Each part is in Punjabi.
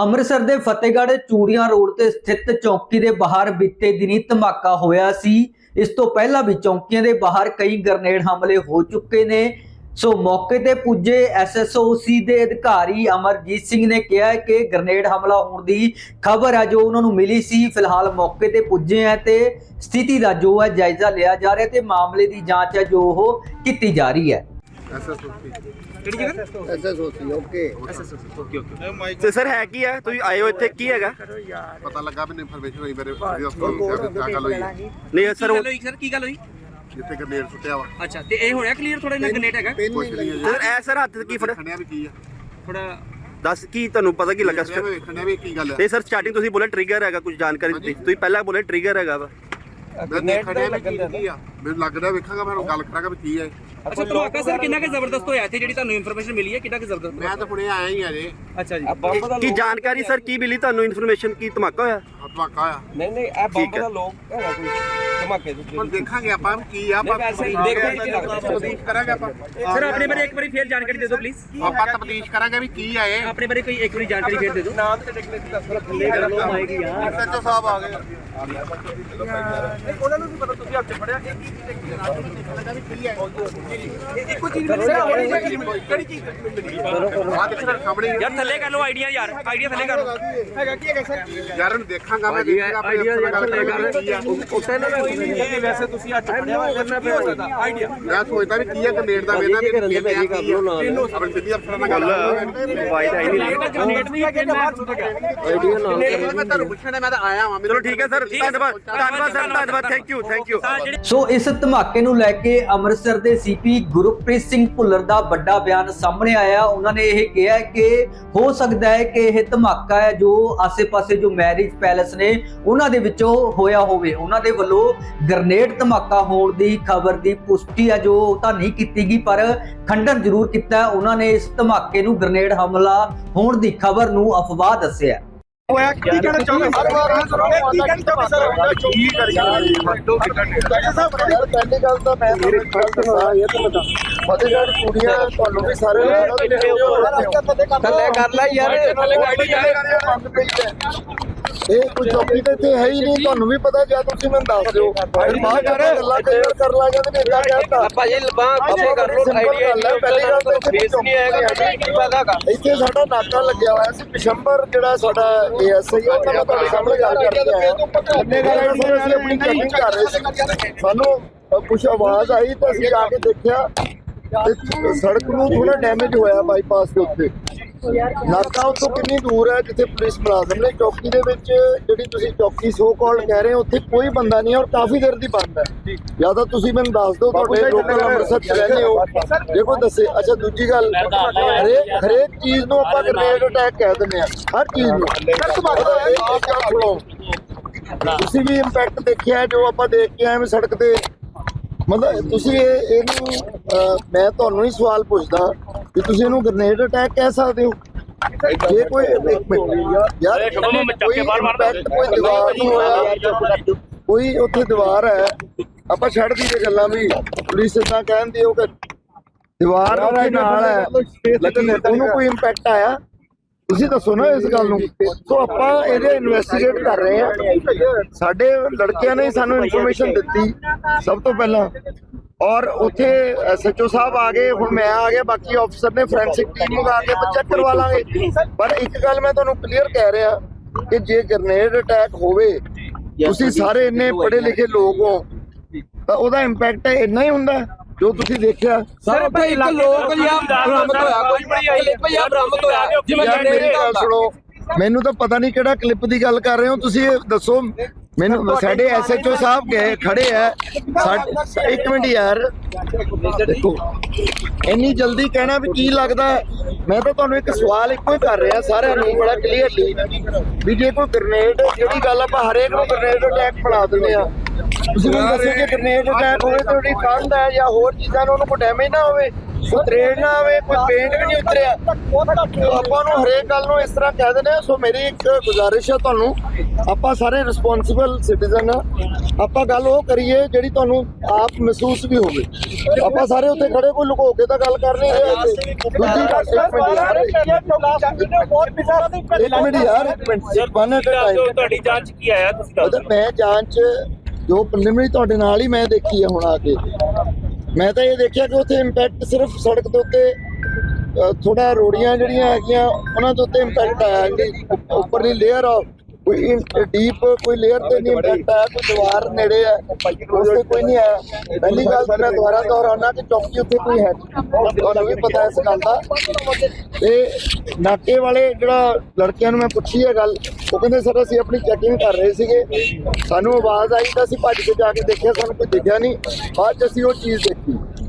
ਅੰਮ੍ਰਿਤਸਰ ਦੇ ਫਤਿਹਗੜ੍ਹ ਚੂੜੀਆਂ ਰੋਡ ਤੇ ਸਥਿਤ ਚੌਂਕੀ ਦੇ ਬਾਹਰ ਬੀਤੇ ਦਿਨੀ ਧਮਾਕਾ ਹੋਇਆ ਸੀ। ਇਸ ਤੋਂ ਪਹਿਲਾਂ ਵੀ ਚੌਂਕੀਆਂ ਦੇ ਬਾਹਰ ਕਈ ਗ੍ਰਨੇਡ ਹਮਲੇ ਹੋ ਚੁੱਕੇ ਨੇ। ਸੋ ਮੌਕੇ ਤੇ ਪੁੱਜੇ ਐਸਐਸਓਸੀ ਦੇ ਅਧਿਕਾਰੀ ਅਮਰਜੀਤ ਸਿੰਘ ਨੇ ਕਿਹਾ ਕਿ ਗ੍ਰਨੇਡ ਹਮਲਾ ਹੋਣ ਦੀ ਖਬਰ ਹੈ ਜੋ ਉਹਨਾਂ ਨੂੰ ਮਿਲੀ ਸੀ। ਫਿਲਹਾਲ ਮੌਕੇ ਤੇ ਪੁੱਜੇ ਹੈ ਤੇ ਸਥਿਤੀ ਦਾ ਜੋ ਹੈ ਜਾਇਜ਼ਾ ਲਿਆ ਜਾ ਰਿਹਾ ਤੇ ਮਾਮਲੇ ਦੀ ਜਾਂਚ ਹੈ ਜੋ ਉਹ ਕੀਤੀ ਜਾ ਰਹੀ ਹੈ। ਐਸਐਸਓਪੀ ਕਿਹੜੀ ਜਗ੍ਹਾ ਐਸਐਸਓਪੀ ਓਕੇ। Okay okay. ਤੇ ਸਰ ਹੈ ਕੀ ਹੈ ਤੁਸੀਂ ਆਏ ਹੋ ਇੱਥੇ ਕੀ ਹੈਗਾ? ਪਤਾ ਲੱਗਾ ਮੈਨੂੰ ਇਨਫੋਰਮੇਸ਼ਨ ਹੋਈ ਮੇਰੇ ਗੱਲ ਹੋਈ। ਨਹੀਂ ਕੀ ਸਰ ਗੱਲ ਹੋਈ ਸਰ? ਕੀ ਗੱਲ ਹੋਈ? ਜਿੱਥੇ ਗਰਨੇਡ ਸੁੱਟਿਆ ਵਾ। ਅੱਛਾ ਤੇ ਇਹ ਹੋਇਆ ਕਲੀਅਰ ਥੋੜਾ ਇਹਨਾਂ ਗਨੇਟ ਹੈਗਾ? ਸਰ ਐ ਸਰ ਹੱਥ ਕੀ ਫੜ ਖੜਿਆ ਵੀ ਕੀ ਆ। ਥੋੜਾ ਦੱਸ ਕੀ ਤੁਹਾਨੂੰ ਪਤਾ ਕੀ ਲੱਗਾ? ਸਰ ਵੀ ਵੇਖਣਿਆ ਵੀ ਕੀ ਗੱਲ ਹੈ ਨਹੀਂ ਸਰ ਸਟਾਰਟਿੰਗ ਤੁਸੀਂ ਬੋਲੇ ਟ੍ਰਿਗਰ ਹੈਗਾ ਕੁਝ ਜਾਣਕਾਰੀ ਦਿੱਤੀ। ਤੁਸੀਂ ਪਹਿਲਾਂ ਬੋਲੇ ਟ੍ਰਿਗਰ ਹੈਗਾ ਵਾ। ਮੈਂ ਕੀ ਕੀ ਆ। ਮੈਨੂੰ ਲੱਗਦਾ ਵੇਖਾਂਗਾ ਮੈਂ ਗੱਲ ਕਰਾਂਗਾ ਵੀ ਕੀ ਹੈ ਅੱਛਾ ਧਮਾਕਾ ਸਰ ਕਿੰਨਾ ਕੁ ਜ਼ਬਰਦਸਤ ਹੋਇਆ ਇੱਥੇ ਜਿਹੜੀ ਤੁਹਾਨੂੰ ਇਨਫੋਰਮੇਸ਼ਨ ਮਿਲੀ ਹੈ? ਕਿੰਨਾ ਕੁ ਜ਼ਬਰਦਸਤ ਮੈਂ ਤਾਂ ਹੁਣੇ ਆਇਆ ਹੀ ਆ ਜੇ। ਅੱਛਾ ਜੀ। ਕੀ ਜਾਣਕਾਰੀ ਸਰ ਕੀ ਮਿਲੀ ਤੁਹਾਨੂੰ ਇਨਫੋਰਮੇਸ਼ਨ ਕੀ ਧਮਾਕਾ ਹੋਇਆ? ਧਮਾਕਾ ਆ ਨਹੀਂ ਨਹੀਂ ਇਹ ਬੰਬ। ਦਾ ਲੋਕ ਹੈਗਾ ਕੋਈ। ਧਮਾਕੇ ਦੇ ਹੁਣ ਦੇਖਾਂਗੇ ਆਪਾਂ ਵੀ ਕੀ ਆ ਆਪਾਂ ਨਹੀਂ, ਵੈਸੇ ਹੀ ਤਬਦੀਸ਼ ਦੇਖਦੇ ਕੀ ਲੱਗਦਾ। ਤਬਦੀਸ਼ ਕਰਾਂਗੇ ਆਪਾਂ। ਸਰ ਆਪਣੇ ਬਾਰੇ ਇੱਕ ਵਾਰੀ ਫੇਰ ਜਾਣਕਾਰੀ ਦੇ ਦਿਓ ਪਲੀਜ਼ ਆਪਾਂ ਤਬਦੀਸ਼ ਕਰਾਂਗੇ ਵੀ ਕੀ ਆ ਇਹ ਆਪਣੇ ਬਾਰੇ ਕੋਈ ਇੱਕ ਵਾਰੀ ਜਾਣਕਾਰੀ ਫੇਰ ਦੇ ਦਿਓ। ਨਾਮ ਤੇ ਡਿਗਨੇ ਦੀ ਦੱਸ ਥੱਲੇ ਕਰ। ਲੋ ਆਏਗੀ ਯਾਰ। ਐਸਐਚਓ ਸਾਹਿਬ ਆ ਗਏ। ਉਹਨਾਂ ਨੂੰ ਵੀ ਪਤਾ ਤੁਸੀਂ ਹੱਥ ਫੜਿਆ ਇਹ ਕੀ ਚੀਜ਼ ਹੈ? ਇੱਕੋ ਚੀਜ਼ ਕਿਹੜੀ ਚੀਜ਼? ਆ ਦੇਖ ਸਰ ਸਾਹਮਣੇ ਹੀ ਆ। ਯਾਰ ਥੱਲੇ ਕਰ ਲਓ ਆਈਡੀਆ ਯਾਰ। ਆਈਡੀਆ ਥੱਲੇ ਕਰ ਲਓ। ਹੈਗਾ ਕੀ ਹੈਗਾ ਸਰ? ਯਾਰ ਇਹਨੂੰ ਦੇਖਾਂਗਾ ਮੈਂ ਆਪਣੇ ਉੱਤੇ ਨਾ ਵੈਸੇ ਤੁਸੀਂ ਕਰਨਾ ਪਿਆ ਸਕਦਾ? ਆਈਡੀਆ ਮੈਂ ਸੋਚਦਾ ਵੀ ਕੀ ਆ ਗਰਨੇਡ ਦਾ ਵੇਨਾ ਵੀ ਕੀ ਆ ਕੀ ਆ ਆਪਣੇ ਸਿੱਧੀ ਅਫਸਰਾਂ ਨਾਲ ਗੱਲ ਵਾਈਡ ਹੈ ਨਹੀਂ ਗ੍ਰੇਨੇਡ ਨਹੀਂ ਹੈ ਬਾਹਰ ਸੁੱਟ ਗਿਆ? ਮੈਂ ਤੁਹਾਨੂੰ ਪੁੱਛਣਾ ਮੈਂ ਤਾਂ ਆਇਆ ਵਾਂ। ਚਲੋ ਠੀਕ ਹੈ ਸਰ। ਧੰਨਵਾਦ। ਧੰਨਵਾਦ ਸਰ। ਧੰਨਵਾਦ thank you thank you so ਇਸ ਧਮਾਕੇ ਨੂੰ ਲੈ ਕੇ ਅੰਮ੍ਰਿਤਸਰ ਦੇ ਸੀਪੀ ਗੁਰਪ੍ਰੀਤ ਸਿੰਘ ਭੁੱਲਰ ਦਾ ਵੱਡਾ ਬਿਆਨ ਸਾਹਮਣੇ ਆਇਆ। ਉਹਨਾਂ ਨੇ ਇਹ ਕਿਹਾ ਹੈ ਕਿ ਹੋ ਸਕਦਾ ਹੈ ਕਿ ਇਹ ਧਮਾਕਾ ਹੈ ਜੋ ਆਸੇ-ਪਾਸੇ ਜੋ ਮੈਰਿਜ ਪੈਲੇਸ ਨੇ ਉਹਨਾਂ ਦੇ ਵਿੱਚੋਂ ਹੋਇਆ ਹੋਵੇ। ਉਹਨਾਂ ਦੇ ਵੱਲੋਂ ਗ੍ਰਨੇਡ ਧਮਾਕਾ ਹੋਣ ਦੀ ਖਬਰ ਦੀ ਪੁਸ਼ਟੀ ਹੈ ਜੋ ਉਹ ਤਾਂ ਨਹੀਂ ਕੀਤੀ ਗਈ ਪਰ ਖੰਡਨ ਜ਼ਰੂਰ ਕੀਤਾ। ਉਹਨਾਂ ਨੇ ਇਸ ਧਮਾਕੇ ਨੂੰ ਗ੍ਰਨੇਡ ਹਮਲਾ ਹੋਣ ਦੀ ਖਬਰ ਨੂੰ ਅਫਵਾਹ ਦੱਸਿਆ। ਹੋਇਆ ਕੀ ਕਹਿਣਾ ਚਾਹੁੰਦੇ ਸਰ ਕੀ ਕਹਿਣਾ ਚਾਹੁੰਦੇ ਸਰ? ਕੀ ਪਹਿਲੀ ਗੱਲ ਤਾਂ ਮੈਂ ਤੁਹਾਨੂੰ ਗੱਲ ਦੱਸਾਂ ਇਹ ਤਾਂ ਬਤਾ ਫਤਿਹਗੜ੍ਹ ਕੁੜੀਆਂ ਤੁਹਾਨੂੰ ਵੀ ਸਾਰੇ ਥੱਲੇ ਕਰ ਲੈ ਯਾਰ। ਇਹ ਕੋਈ ਚੌਕੀ ਤੇ ਇੱਥੇ ਹੈ ਹੀ ਨਹੀਂ ਤੁਹਾਨੂੰ ਵੀ ਪਤਾ ਜਾਂ ਤੁਸੀਂ ਮੈਨੂੰ ਦੱਸ ਦਿਓ। ਫਿਰ ਬਾਅਦ ਗੱਲਾਂ ਕਲੀਅਰ ਕਰ ਲਾਂਗੇ ਤੇ ਇਦਾਂ ਕਹਿਤਾ ਭਾਜੀ ਲਬਾਂ ਪਿੱਛੇ ਕਰ ਲੋ ਆਈਡੀਆ ਪਹਿਲੀ ਗੱਲ ਤਾਂ ਇੱਥੇ ਫੇਸ ਨਹੀਂ ਆਏਗਾ ਕੀ ਪਤਾਗਾ ਇੱਥੇ ਸਾਡਾ ਨਾਕਾ ਲੱਗਿਆ ਹੋਇਆ ਸੀ ਪਿਸ਼ੰਬਰ ਜਿਹੜਾ ਸਾਡਾ ਏਐਸਆਈ ਉਹ ਤਾਂ ਮੈਂ ਤੁਹਾਡੇ ਸਾਹਮਣੇ ਗੱਲ ਕਰਕੇ ਆਇਆ। ਅੰਨੇ ਗੱਲ ਅਸੀਂ ਆਪਣੀ ਚੈਕਿੰਗ ਕਰ ਰਹੇ ਸੀ। ਸਾਨੂੰ ਕੁਝ ਆਵਾਜ਼ ਆਈ ਤਾਂ ਅਸੀਂ ਆ ਕੇ ਦੇਖਿਆ। ਤੇ ਸੜਕ ਨੂੰ ਥੋੜਾ ਡੈਮੇਜ ਹੋਇਆ ਬਾਈਪਾਸ ਦੇ ਉੱਤੇ। ਨਾਕਾ ਉੱਥੋਂ ਕਿੰਨੀ ਦੂਰ ਹੈ ਜਿੱਥੇ ਪੁਲਿਸ ਮੁਲਾਜ਼ਮ ਨੇ? ਚੌਕੀ ਦੇ ਵਿੱਚ ਜਿਹੜੀ ਤੁਸੀਂ ਚੌਕੀ ਸੋ ਕਾਲ ਕਹਿ ਰਹੇ ਹੋ ਉੱਥੇ ਕੋਈ ਬੰਦਾ ਨਹੀਂ ਹੈ ਔਰ ਕਾਫੀ ਦੇਰ ਦੀ ਬੰਦ ਹੈ। ਜਾਂ। ਤਾਂ ਤੁਸੀਂ ਮੈਨੂੰ ਦੱਸ ਦਿਓ ਤੁਹਾਡੇ ਲੋਕਲ ਅੰਮ੍ਰਿਤਸਰ ਚ ਰਹਿੰਦੇ ਹੋ। ਕੋਈ ਦੱਸੇ ਅੱਛਾ ਦੂਜੀ ਗੱਲ ਹਰੇਕ ਹਰੇਕ ਚੀਜ਼ ਨੂੰ ਆਪਾਂ ਗ੍ਰੇਨੇਡ ਅਟੈਕ ਕਹਿ ਦਿੰਦੇ ਆ ਹਰ ਚੀਜ਼ ਨੂੰ। ਇਹ ਚੀਜ਼ਾਂ ਸੁਣੋ ਤੁਸੀਂ ਵੀ ਇੰਪੈਕਟ ਦੇਖਿਆ ਜੋ ਆਪਾਂ ਦੇਖ ਕੇ ਆਏ ਹਾਂ ਸੜਕ ਤੇ। ਮਤਲਬ ਤੁਸੀਂ ਇਹ ਇਹਨੂੰ ਮੈਂ ਤੁਹਾਨੂੰ ਹੀ ਸਵਾਲ ਪੁੱਛਦਾ। ਕਿ ਤੁਸੀਂ ਇਹਨੂੰ ਗ੍ਰੇਨੇਡ ਅਟੈਕ ਕਹਿ ਸਕਦੇ ਹੋ। ਜੇ ਕੋਈ ਇੱਕ ਮਿੰਟ। ਯਾਰ ਕੋਈ impact ਕੋਈ ਦੀਵਾਰ ਨੂੰ ਹੋਇਆ। ਕੋਈ ਉੱਥੇ ਦੀਵਾਰ ਹੈ। ਆਪਾਂ ਛੱਡ ਦਈਏ ਗੱਲਾਂ ਵੀ। ਪੁਲਿਸ ਇਦਾਂ ਕਹਿੰਦੀ ਉਹ ਕਿ ਦੀਵਾਰ ਉੱਥੇ ਨਾਲ ਹੈ। ਲੇਕਿਨ ਉਹਨੂੰ ਕੋਈ ਇੰਪੈਕਟ ਆਇਆ। ਤੁਸੀਂ ਦੱਸੋ ਨਾ ਇਸ ਗੱਲ ਨੂੰ। ਸੋ ਆਪਾਂ ਇਹਦੇ ਇਨਵੈਸਟੀਗੇਟ ਕਰ ਰਹੇ ਹਾਂ। ਸਾਡੇ ਲੜਕਿਆਂ ਨੇ ਸਾਨੂੰ ਇਨਫੋਰਮੇਸ਼ਨ ਦਿੱਤੀ ਸਭ ਤੋਂ ਪਹਿਲਾਂ। ਔਰ ਉੱਥੇ ਐਸਐਚਓ ਸਾਹਿਬ ਆ ਗਏ ਹੁਣ ਮੈਂ ਆ ਗਿਆ ਬਾਕੀ ਆਫੀਸਰ ਨੇ ਫੋਰੈਂਸਿਕ ਟੀਮ ਮੰਗਾ ਕੇ ਚੈੱਕ ਕਰਵਾ ਲਾਂਗੇ। ਪਰ ਇੱਕ ਗੱਲ ਮੈਂ ਤੁਹਾਨੂੰ ਕਲੀਅਰ ਕਹਿ ਰਿਹਾ ਕਿ ਜੇ ਗ੍ਰਨੇਡ ਅਟੈਕ ਹੋਵੇ ਤੁਸੀਂ ਸਾਰੇ ਇੰਨੇ ਪੜ੍ਹੇ ਲਿਖੇ ਲੋਕ ਹੋ ਤਾਂ ਉਹਦਾ ਇੰਪੈਕਟ ਇੰਨਾ ਹੀ ਹੁੰਦਾ ਜੋ ਤੁਸੀਂ ਦੇਖਿਆ। ਸਰ ਉੱਥੇ ਇੱਕ ਲੋਕ ਜਾਂ ਬਰਾਮਦ ਹੋਇਆ ਕੋਈ ਬੜੀ ਆਈ ਭਈਆ ਬਰਾਮਦ ਹੋਇਆ। ਜਿਵੇਂ ਮੇਰੀ ਗੱਲ ਸੁਣੋ ਮੈਨੂੰ ਤਾਂ ਪਤਾ ਨਹੀਂ ਕਿਹੜਾ ਕਲਿੱਪ ਦੀ ਗੱਲ ਕਰ ਰਹੇ ਹੋ ਤੁਸੀਂ ਇਹ ਦੱਸੋ। ਮੈਨੂੰ ਸਾਡੇ ਐਸਐਚਓ ਸਾਹਿਬ ਗਏ ਖੜੇ ਸਾਡੇ- ਇੱਕ ਮਿੰਟ ਯਾਰ। ਦੇਖੋ ਇੰਨੀ ਜਲਦੀ ਕਹਿਣਾ ਵੀ ਕੀ ਲੱਗਦਾ? ਮੈਂ ਤਾਂ ਤੁਹਾਨੂੰ ਇੱਕ ਸਵਾਲ ਇੱਕੋ ਹੀ ਕਰ ਰਿਹਾ ਸਾਰਿਆਂ ਨੂੰ ਬੜਾ ਕਲੀਅਰਲੀ ਵੀ ਜੇ ਕੋਈ ਗ੍ਰਨੇਡ ਜਿਹੜੀ ਗੱਲ ਆਪਾਂ ਹਰੇਕ ਨੂੰ ਗ੍ਰਨੇਡ ਅਟੈਕ ਬਣਾ ਦਿੰਦੇ ਆ ਤੁਸੀਂ ਮੈਨੂੰ ਦੱਸੋ ਕਿ ਗ੍ਰਨੇਡ ਅਟੈਕ ਹੋਵੇ ਤੇ ਉਹਦੀ ਕੰਧ ਹੈ ਜਾਂ ਹੋਰ ਚੀਜ਼ਾਂ ਨੂੰ ਉਹਨੂੰ ਕੋਈ ਡੈਮੇਜ ਨਾ ਹੋਵੇ? ਕੋਈ ਤਰੇੜ ਨਾ ਆਵੇ ਕੋਈ ਪੇਂਟ ਵੀ ਨਹੀਂ ਉਤਰਿਆ। ਆਪਾਂ ਨੂੰ ਹਰੇਕ ਗੱਲ ਨੂੰ ਇਸ ਤਰ੍ਹਾਂ ਕਹਿ ਦਿੰਦੇ ਆ ਸੋ ਮੇਰੀ ਇੱਕ ਗੁਜ਼ਾਰਿਸ਼ ਹੈ ਤੁਹਾਨੂੰ। ਆਪਾਂ ਸਾਰੇ ਰਿਸਪੌਂਸਿਬਲ ਸਿਟੀਜ਼ਨ ਆ। ਆਪਾਂ ਗੱਲ ਉਹ ਕਰੀਏ ਜਿਹੜੀ ਤੁਹਾਨੂੰ ਆਪ ਮਹਿਸੂਸ ਵੀ ਹੋਵੇ। ਆਪਾਂ ਸਾਰੇ ਉੱਥੇ ਖੜੇ ਕੋਈ ਲੁਕੋ ਕੇ ਤਾਂ ਗੱਲ ਕਰ ਨਹੀਂ ਰਹੇ ਦੂਜੀ ਗੱਲ ਇੱਕ ਮਿੰਟ ਯਾਰ ਇੱਕ ਮਿੰਟ ਯਾਰ ਇੱਕ ਮਿੰਟ ਐਟ ਟਾਈਮ ਤੁਹਾਡੀ ਜਾਂਚ ਕੀ ਆਇਆ ਤੁਸੀਂ ਉਹਦਾ ਮੈਂ ਜਾਂਚ ਜੋ ਪ੍ਰੀਲਿਮਿਨਰੀ ਤੁਹਾਡੇ ਨਾਲ ਹੀ ਮੈਂ ਦੇਖੀ ਹੈ ਹੁਣ ਆ ਕੇ। ਮੈਂ ਤਾਂ ਇਹ ਦੇਖਿਆ ਕਿ ਉੱਥੇ ਇੰਪੈਕਟ ਸਿਰਫ ਸੜਕ ਦੇ ਉੱਤੇ ਥੋੜਾ ਰੋੜੀਆਂ ਜਿਹੜੀਆਂ ਹੈਗੀਆਂ, ਉਹਨਾਂ ਦੇ ਉੱਤੇ ਇੰਪੈਕਟ ਆਇਆ ਜਿਹੜੀ ਉੱਪ- ਉੱਪਰਲੀ ਲੇਅਰ ਆ ਕੋਈ ਡੀਪ ਕੋਈ ਲੇਅਰ ਤੇ ਨਹੀਂ ਇੰਪੈਕਟ ਆਇਆ ਕੋਈ ਦੀਵਾਰ ਨੇੜੇ ਹੈ ਉਸ ਕੋਈ ਨਹੀਂ ਆਇਆ ਪਹਿਲੀ ਗੱਲ ਤਾਂ ਮੈਂ ਦੁਬਾਰਾ ਦੁਹਰਾਉਣਾ ਕਿ ਚੌਕੀ ਉੱਥੇ ਕੋਈ ਹੈ ਤੁਹਾਨੂੰ ਵੀ ਪਤਾ ਇਸ ਗੱਲ ਦਾ। ਤੇ ਨਾਕੇ ਵਾਲੇ ਜਿਹੜਾ ਲੜਕਿਆਂ ਨੂੰ ਮੈਂ ਪੁੱਛੀ ਹੈ ਗੱਲ, ਉਹ ਕਹਿੰਦੇ, ਸਰ, ਅਸੀਂ ਆਪਣੀ ਚੈਕਿੰਗ ਕਰ ਰਹੇ ਸੀਗੇ। ਸਾਨੂੰ ਆਵਾਜ਼ ਆਈ ਤਾਂ ਅਸੀਂ ਭੱਜ ਕੇ ਜਾ ਕੇ ਦੇਖਿਆ, ਸਾਨੂੰ ਕੋਈ ਦਿਖਿਆ ਨਹੀਂ। ਬਾਅਦ ਚ ਅਸੀਂ ਉਹ ਚੀਜ਼ ਦੇਖੀ।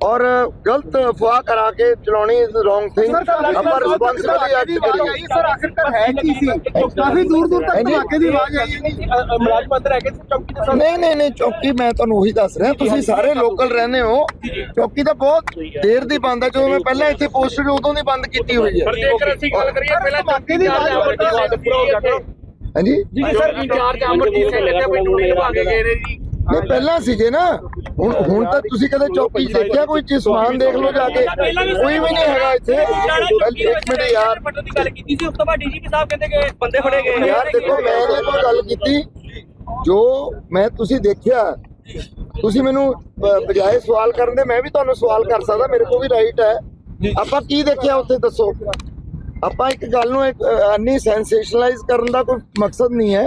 ਔਰ ਗਲਤ ਅਫਵਾਹ ਕਰਾ ਕੇ ਚਲਾਉਣੀ ਇਜ਼ ਰੋਂਗ ਥਿੰਗ ਆਪਾਂ ਰਿਸਪੌਂਸਿਬਿਲੀ ਐਕਟ ਕਰੀਏ ਸਰ ਆਖਿਰਕਾਰ ਹੈ ਕੀ ਸੀ ਕਾਫੀ ਦੂਰ ਦੂਰ ਤੱਕ। ਧਮਾਕੇ ਦੀ ਆਵਾਜ਼ ਆਈ ਹੈ ਮਲਾਜ ਮੰਦਰ ਹੈਗੇ ਚੌਕੀ ਤੇ ਨਹੀਂ ਨਹੀਂ ਨਹੀਂ ਚੌਕੀ ਮੈਂ ਤੁਹਾਨੂੰ ਉਹੀ ਦੱਸ ਰਿਹਾ ਤੁਸੀਂ ਸਾਰੇ ਲੋਕਲ ਰਹਿੰਦੇ ਹੋ ਚੌਕੀ ਤਾਂ ਬਹੁਤ ਦੇਰ ਦੀ ਬੰਦ ਹੈ ਜਦੋਂ ਮੈਂ ਪਹਿਲਾਂ ਇੱਥੇ ਪੋਸਟਡ ਉਦੋਂ ਦੀ ਬੰਦ ਕੀਤੀ ਹੋਈ ਹੈ ਜੇਕਰ ਅਸੀਂ ਗੱਲ ਕਰੀਏ ਪਹਿਲਾਂ ਧਮਾਕੇ ਦੀ ਆਵਾਜ਼ ਹਾਂਜੀ ਜੀ ਸਰ ਇੰਚਾਰਜ ਅਮਰਜੀਤ ਸਿੰਘ ਤੇ ਆਪਣੇ ਟੂਣੇ ਲਵਾ ਕੇ ਗਏ ਨੇ ਜੀ ਨਹੀਂ ਪਹਿਲਾਂ ਸੀਗੇ ਨਾ। ਹੁਣ ਹੁਣ ਤਾਂ ਤੁਸੀਂ ਕਦੇ ਚੌਕੀ ਦੇਖਿਆ ਕੋਈ ਚੀਜ਼ ਸਮਾਨ ਦੇਖ ਲਓ ਜਾ ਕੇ? ਕੋਈ ਵੀ ਨਹੀਂ ਹੈਗਾ ਇੱਥੇ। ਇੱਕ ਮਿੰਟ ਯਾਰ। ਦੀ ਗੱਲ ਕੀਤੀ ਸੀ ਉਸ ਤੋਂ ਬਾਅਦ ਡੀਜੀਪੀ ਸਾਹਿਬ ਕਹਿੰਦੇ ਕਿ ਬੰਦੇ ਫੜੇ ਗਏ ਨੇ ਯਾਰ ਦੇਖੋ ਮੈਂ ਨਹੀਂ ਕੋਈ ਗੱਲ ਕੀਤੀ। ਜੋ ਮੈਂ ਤੁਸੀਂ ਦੇਖਿਆ ਤੁਸੀਂ ਮੈਨੂੰ ਬਜਾਏ ਸਵਾਲ ਕਰਨ ਦੇ ਮੈਂ ਵੀ ਤੁਹਾਨੂੰ ਸਵਾਲ ਕਰ ਸਕਦਾ ਮੇਰੇ ਕੋਲ ਵੀ ਰਾਈਟ ਹੈ। ਆਪਾਂ ਕੀ ਦੇਖਿਆ ਉੱਥੇ ਦੱਸੋ? ਆਪਾਂ ਇੱਕ ਗੱਲ ਨੂੰ ਇੱਕ ਸੈਂਸੇਸ਼ਨਲਾਈਜ਼ ਕਰਨ ਦਾ ਕੋਈ ਮਕਸਦ ਨਹੀਂ ਹੈ।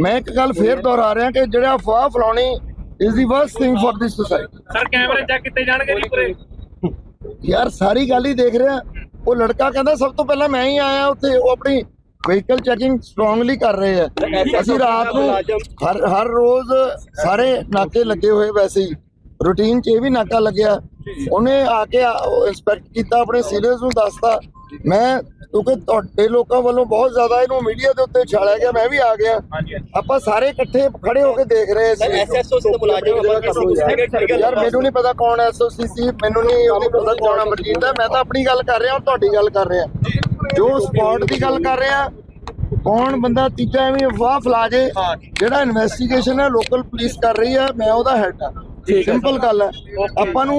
ਮੈਂ ਇੱਕ ਗੱਲ ਫੇਰ ਦੁਹਰਾ ਰਿਹਾ ਕਿ ਜਿਹੜਾ ਅਫਵਾਹ ਫਲਾਉਣੀ is the worst thing for this society sir ਕੈਮਰੇ ਚੈੱਕ ਕੀਤੇ ਜਾਣਗੇ ਜੀ ਪੂਰੇ? ਯਾਰ ਸਾਰੀ ਗੱਲ ਹੀ ਦੇਖ ਰਿਹਾ। ਉਹ ਲੜਕਾ ਕਹਿੰਦਾ ਸਭ ਤੋਂ ਪਹਿਲਾਂ ਮੈਂ ਹੀ ਆਇਆ ਉੱਥੇ ਉਹ ਆਪਣੀ ਵਹੀਕਲ ਚੈਕਿੰਗ ਸਟਰੋਂਗਲੀ ਕਰ ਰਹੇ ਆ। ਅਸੀਂ ਰਾਤ ਨੂੰ ਹਰ ਹਰ ਰੋਜ਼ ਸਾਰੇ ਨਾਕੇ ਲੱਗੇ ਹੋਏ ਵੈਸੇ ਹੀ। ਰੂਟੀਨ 'ਚ ਇਹ ਵੀ ਨਾਕਾ ਲੱਗਿਆ। ਉਹਨੇ ਆ ਕੇ ਇਨਸਪੈਕਟ ਕੀਤਾ ਆਪਣੇ ਸੀਨੀਅਰਸ ਨੂੰ ਦੱਸਤਾ। ਮੈਂ ਕਿਉਂਕਿ ਤੁਹਾਡੇ ਲੋਕਾਂ ਵੱਲੋਂ ਬਹੁਤ ਜ਼ਿਆਦਾ ਇਹਨੂੰ ਮੀਡੀਆ ਦੇ ਉੱਤੇ ਛਾਲਿਆ ਗਿਆ ਮੈਂ ਵੀ ਆ ਗਿਆ। ਆਪਾਂ ਸਾਰੇ ਇਕੱਠੇ ਖੜੇ ਹੋ ਕੇ ਦੇਖ ਰਹੇ ਸੀ। ਐਸਐਸਓ ਦੇ ਮੁਲਾਜ਼ਮ ਯਾਰ ਮੈਨੂੰ ਨਹੀਂ ਪਤਾ ਕੌਣ ਐਸਓਸੀ ਸੀ ਮੈਨੂੰ ਨਹੀਂ ਉਹਦੀ ਪਤਾ ਕੌਣ ਅਮਰਜੀਤ ਹੈ। ਮੈਂ ਤਾਂ ਆਪਣੀ ਗੱਲ ਕਰ ਰਿਹਾ ਹਾਂ ਤੁਹਾਡੀ ਗੱਲ ਕਰ ਰਿਹਾ। ਜੋ ਸਪੌਟ ਦੀ ਗੱਲ ਕਰ ਰਿਹਾ ਕੌਣ ਬੰਦਾ ਤੀਜਾ ਐਵੇਂ ਅਫਵਾਹ ਫੈਲਾ ਜੇ ਜਿਹੜਾ ਇਨਵੈਸਟੀਗੇਸ਼ਨ ਹੈ ਲੋਕਲ ਪੁਲਿਸ ਕਰ ਰਹੀ ਹੈ ਮੈਂ ਉਹਦਾ ਹੈਡ ਆ ਸਿੰਪਲ ਗੱਲ ਹੈ। ਆਪਾਂ ਨੂੰ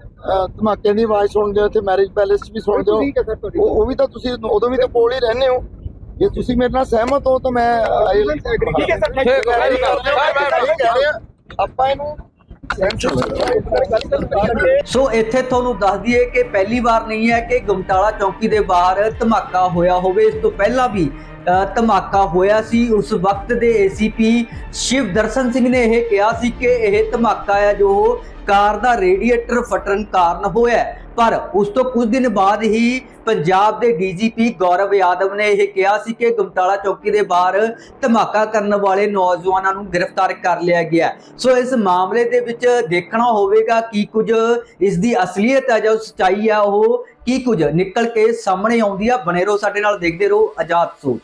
ਅਹ, ਧਮਾਕਿਆਂ ਦੀ ਆਵਾਜ਼ ਸੁਣਦੇ ਹੋ ਤੇ ਮੈਰਿਜ ਪੈਲੇਸ ਵੀ ਸੁਣਦੇ ਹੋ। ਉਹ ਉਹ ਵੀ ਤਾਂ ਤੁਸੀਂ ਉਦੋਂ ਵੀ ਤਾਂ ਕੋਲ ਹੀ ਰਹਿੰਦੇ ਹੋ। ਜੇ ਤੁਸੀਂ ਮੇਰੇ ਨਾਲ ਸਹਿਮਤ ਹੋ ਤਾਂ ਮੈਂ ਠੀਕ ਹੈ ਸਰ, ਠੀਕ ਹੈ, ਮੈਂ ਇਹ ਕਹਿ ਰਿਹਾ ਆਪਾਂ ਇਹਨੂੰ ਸੋ ਇੱਥੇ ਤੁਹਾਨੂੰ ਦੱਸ ਦਈਏ ਕਿ ਪਹਿਲੀ ਵਾਰ ਨਹੀਂ ਹੈ ਕਿ ਗੁਮਟਾਲਾ ਚੌਕੀ ਦੇ ਬਾਹਰ ਧਮਾਕਾ ਹੋਇਆ ਹੋਵੇ। ਇਸ ਤੋਂ ਪਹਿਲਾਂ ਵੀ ਧਮਾਕਾ ਹੋਇਆ ਸੀ। ਉਸ ਵਕਤ ਦੇ ਏਸੀਪੀ ਸ਼ਿਵ ਦਰਸ਼ਨ ਸਿੰਘ ਨੇ ਇਹ ਕਿਹਾ ਸੀ ਕਿ ਇਹ ਧਮਾਕਾ ਹੈ ਜੋ ਕਾਰ ਦਾ ਰੇਡੀਏਟਰ ਫਟਣ ਕਾਰਨ ਹੋਇਆ ਪਰ ਉਸ ਤੋਂ ਕੁਝ ਦਿਨ ਬਾਅਦ ਹੀ ਪੰਜਾਬ ਦੇ ਡੀਜੀਪੀ ਗੌਰਵ ਯਾਦਵ ਨੇ ਇਹ ਕਿਹਾ ਸੀ ਕਿ ਗੁਮਟਾਲਾ ਚੌਕੀ ਦੇ ਬਾਹਰ ਧਮਾਕਾ ਕਰਨ ਵਾਲੇ ਨੌਜਵਾਨਾਂ ਨੂੰ ਗ੍ਰਿਫਤਾਰ ਕਰ ਲਿਆ ਗਿਆ ਸੋ ਇਸ ਮਾਮਲੇ ਦੇ ਵਿੱਚ ਦੇਖਣਾ ਹੋਵੇਗਾ ਕੀ ਕੁਝ ਇਸ ਦੀ ਅਸਲੀਅਤ ਹੈ ਜਾਂ ਸੱਚਾਈ ਹੈ ਉਹ, ਕੀ ਕੁਝ ਨਿਕਲ ਕੇ ਸਾਹਮਣੇ ਆਉਂਦੀ ਆ ਬਣੇ ਰਹੋ ਸਾਡੇ ਨਾਲ, ਦੇਖਦੇ ਰਹੋ ਆਜ਼ਾਦ ਸੋਚ